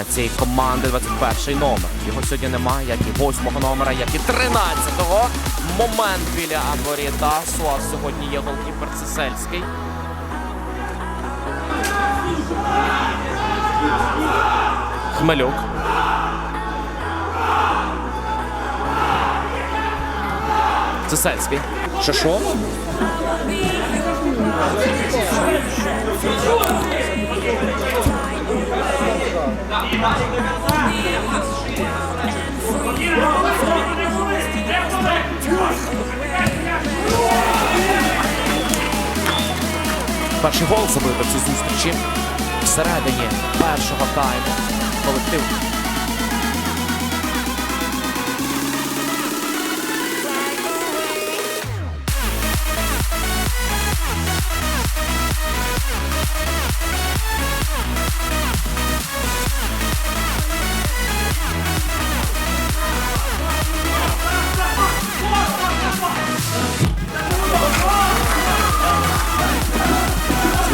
для цієї команди 21 номер. Його сьогодні немає, як і 8 номера, як і 13-го. Момент біля воріта. Суас сьогодні є голкіпер Цесельський. Хмелюк. Цесельський. Шишов. Перший гол забив цій зустрічі. Всередині першого тайму колектив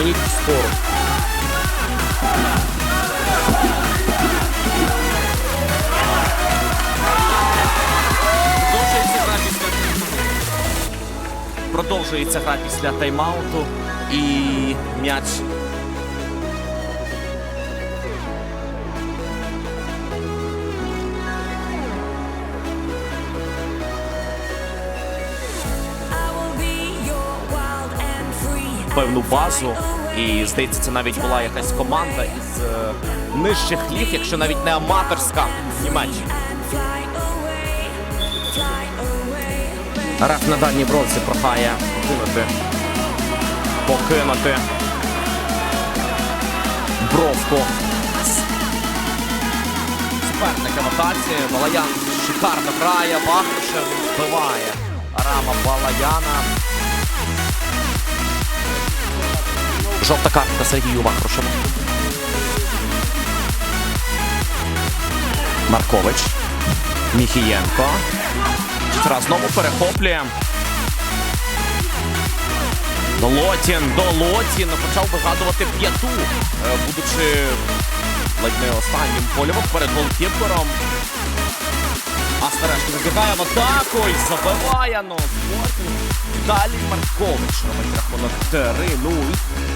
Дзвоніть в спору. Продовжується гра після Продовжується гра після тайм-ауту і м'яч. Певну базу, і здається, це навіть була якась команда із е, нижчих ліг, якщо навіть не аматорська в Німеччині. На дальній бровці прохає покинути. Покинути. Бровку. Суперника ротації. Балаян шикарно грає. Бахрушев вбиває. Рама Балаяна. Жовта картка Сергію Вахрушеву. Маркович. Міхієнко. Зараз знову перехоплює. Долотін, Долотін почав вигадувати п'яту, е, будучи ледь не останнім польовим перед голкіпером. А Старешко забігає в атаку і забиває ну. Віталій Маркович робить рахунок 3-0.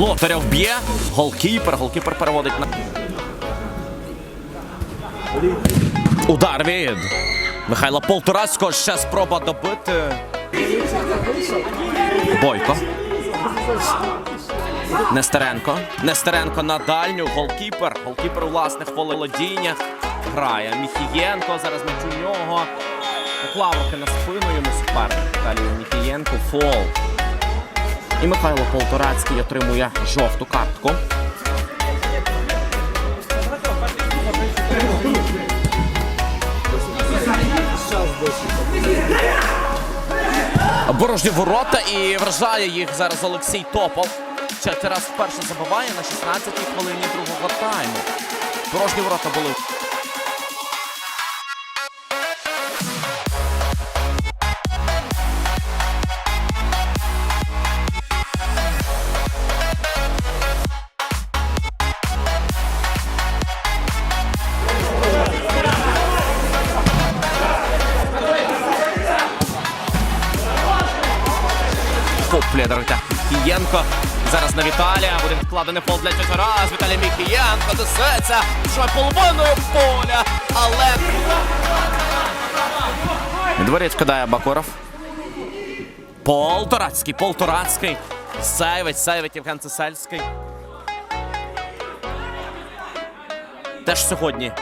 Лотарєв б'є. Голкіпер. Голкіпер переводить на. Удар від Михайла Полтораського. Ще спроба добити. Бойко. Нестеренко. Нестеренко на дальню. Голкіпер. Голкіпер у власних володіннях. Грає. Міхієнко. Зараз м'яч у нього. Поклав руки на спину йому суперник. Далі Міхієнко. Фол. І Михайло Полторацький отримує жовту картку. Порожні ворота і вражає їх зараз Олексій Топов. Четвертий раз вперше забиває на 16-й хвилині другого тайму. Порожні ворота були. Поплє дорогтя Міхієнко. Зараз на Віталія. Буде відкладений фол для цього раз. Віталій Міхієнко несеться. Що половиною поля. Але. Дворець кидає Бакуров. Полторацький, Полторацький. Сейвить, сейвить Євген Цесельський. Теж сьогодні